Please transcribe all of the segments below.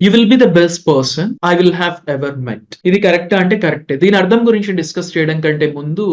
You will be the best person I will have ever met ఇది correct అంటే కరెక్టే దీని అర్థం గురించి డిస్కస్ చేయడం కంటే ముందు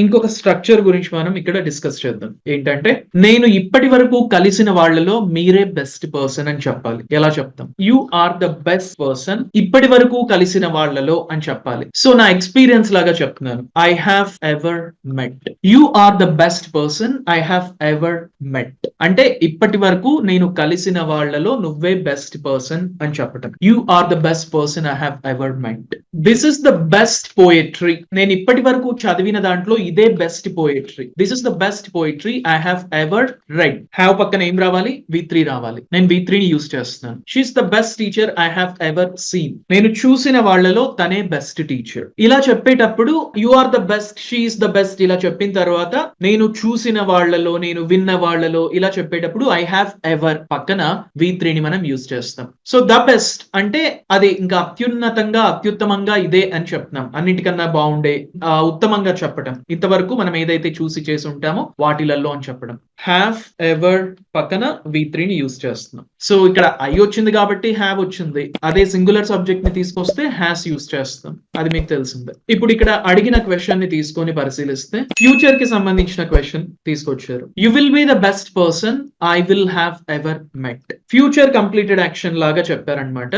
ఇంకొక స్ట్రక్చర్ గురించి మనం ఇక్కడ డిస్కస్ చేద్దాం. ఏంటంటే నేను ఇప్పటి వరకు కలిసిన వాళ్ళలో మీరే బెస్ట్ పర్సన్ అని చెప్పాలి. ఎలా చెప్తాం? You are the best person ఇప్పటి వరకు కలిసిన వాళ్ళలో అని చెప్పాలి. సో నా ఎక్స్పీరియన్స్ లాగా చెప్తున్నాను. I have ever met you are the best person I have ever met అంటే ఇప్పటి వరకు నేను కలిసిన వాళ్ళలో నువ్వే బెస్ట్ పర్సన్ అని You are the best person I have ever met. This is the best poetry నేను ఇప్పటి వరకు చదివిన దాంట్లో ఇదే best poetry this is the best poetry I have ever read have పక్కన ఏం రావాలి? వి త్రీ రావాలి. నేను వి త్రీని యూస్ చేస్తున్నాను. She's the best teacher I have ever seen నేను చూసిన వాళ్ళలో తనే బెస్ట్ టీచర్ ఇలా చెప్పేటప్పుడు you are the best she's the best ఇలా చెప్పిన తర్వాత నేను చూసిన వాళ్ళలో నేను విన్న వాళ్ళలో ఇలా చెప్పేటప్పుడు ఐ హావ్ ఎవర్ పక్కన వి త్రీని మనం యూస్ చేస్తాం. సో ద బెస్ట్ అంటే అది ఇంకా అత్యున్నతంగా అత్యుత్తమంగా ఇదే అని చెప్తున్నాం. అన్నిటికన్నా బాగుండే ఆ, ఉత్తమంగా చెప్పటం. ఇంతవరకు మనం ఏదైతే చూసి చేసి ఉంటామో వాటిలలో అని చెప్పడం హ్యావ్ ఎవర్ పక్కన వి త్రీని యూస్ చేస్తున్నాం. సో ఇక్కడ ఐ వచ్చింది కాబట్టి హ్యావ్ వచ్చింది. అదే సింగులర్ సబ్జెక్ట్ని తీసుకొస్తే హ్యాస్ యూస్ చేస్తాం అది మీకు తెలిసిందే. ఇప్పుడు ఇక్కడ అడిగిన క్వశ్చన్ని తీసుకొని పరిశీలిస్తే ఫ్యూచర్కి సంబంధించిన క్వశ్చన్ తీసుకొచ్చారు. You will be the best person I will have ever met future completed action లాగా చెప్పారనమాట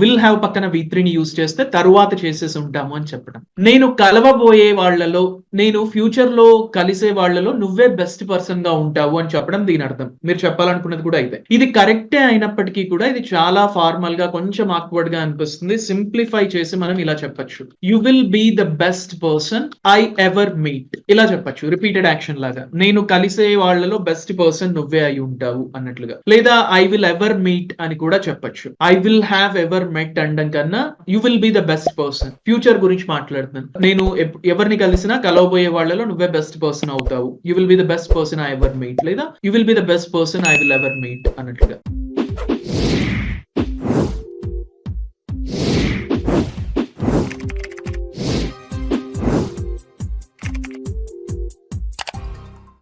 విల్ uh, హ్యావ్ పక్కన వి త్రీని యూస్ చేస్తే తరువాత చేసేసి ఉంటాము అని చెప్పడం. నేను కలవబోయే వాళ్ళలో నేను ఫ్యూచర్లో కలిసే వాళ్ళలో నువ్వే బెస్ట్ పర్సన్గా ఉంటావు అని చెప్పడం దీని అర్థం. మీరు చెప్పాలనుకున్నది కూడా అయితే ఇది కరెక్టే అయినప్పటికీ కూడా ఇది చాలా ఫార్మల్గా కొంచెం ఆక్వర్డ్గా అనిపిస్తుంది. సింప్లిఫై చేసి మనం ఇలా చెప్పచ్చు. You will be the best person I ever meet ఇలా చెప్పొచ్చు. రిపీటెడ్ యాక్షన్ లాగా. నేను కలిసే వాళ్ళలో బెస్ట్ పర్సన్ నువ్వే అయి ఉంటావు అన్నట్లుగా. లేదా ఐ విల్ ఎవర్ మీట్ అని కూడా చెప్పచ్చు. I will have ever met అనడం కన్నా you will be the best person future గురించి మాట్లాడుతున్నాను. నేను ఎవరిని కలిసినా కలవబోయే వాళ్ళలో నువ్వే బెస్ట్ పర్సన్ అవుతావు. You will be the best person I ever meet లేదా you will be the best person I will ever meet అన్నట్లుగా.